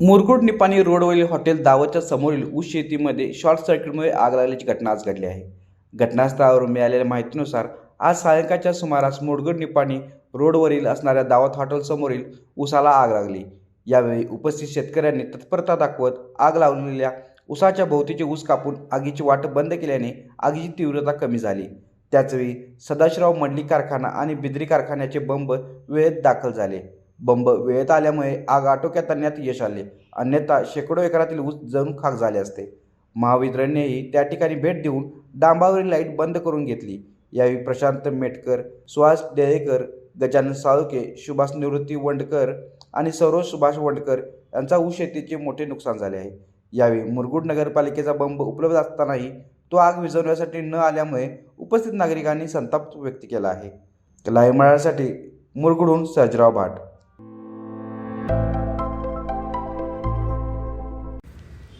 मुरगुड निपाणी रोडवरील हॉटेल दावतच्या समोरील ऊस शेतीमध्ये शॉर्ट सर्किटमुळे आग लागल्याची घटना आज घडली आहे. घटनास्थळावरून मिळालेल्या माहितीनुसार आज सायंकाळच्या सुमारास मुरगुड निपाणी रोडवरील असणाऱ्या दावत हॉटेलसमोरील ऊसाला आग लागली. यावेळी उपस्थित शेतकऱ्यांनी तत्परता दाखवत आग लावलेल्या ऊसाच्या भोवतीचे ऊस कापून आगीची वाट बंद केल्याने आगीची तीव्रता कमी झाली. त्याचवेळी सदाशिवराव मंडली कारखाना आणि बिद्री कारखान्याचे बंब वेळेत दाखल झाले. बंब वेळेत आल्यामुळे आग आटोक्यात आणण्यात यश आले. अन्यथा शेकडो एकरातील ऊस जणू खाक झाले असते. महावितरणनेही त्या ठिकाणी भेट देऊन डांबावरील लाइट बंद करून घेतली. यावेळी प्रशांत मेटकर सुहास डेळेकर गजानन साळुके सुभाष निवृत्ती वंडकर आणि सौरव सुभाष वंडकर यांचा ऊस शेतीचे मोठे नुकसान झाले आहे. यावेळी मुरगुड नगरपालिकेचा बंब उपलब्ध असतानाही तो आग विझवण्यासाठी न आल्यामुळे उपस्थित नागरिकांनी संताप व्यक्त केला आहे. लाईव्ह मुरगुडहून सर्जराव भाट.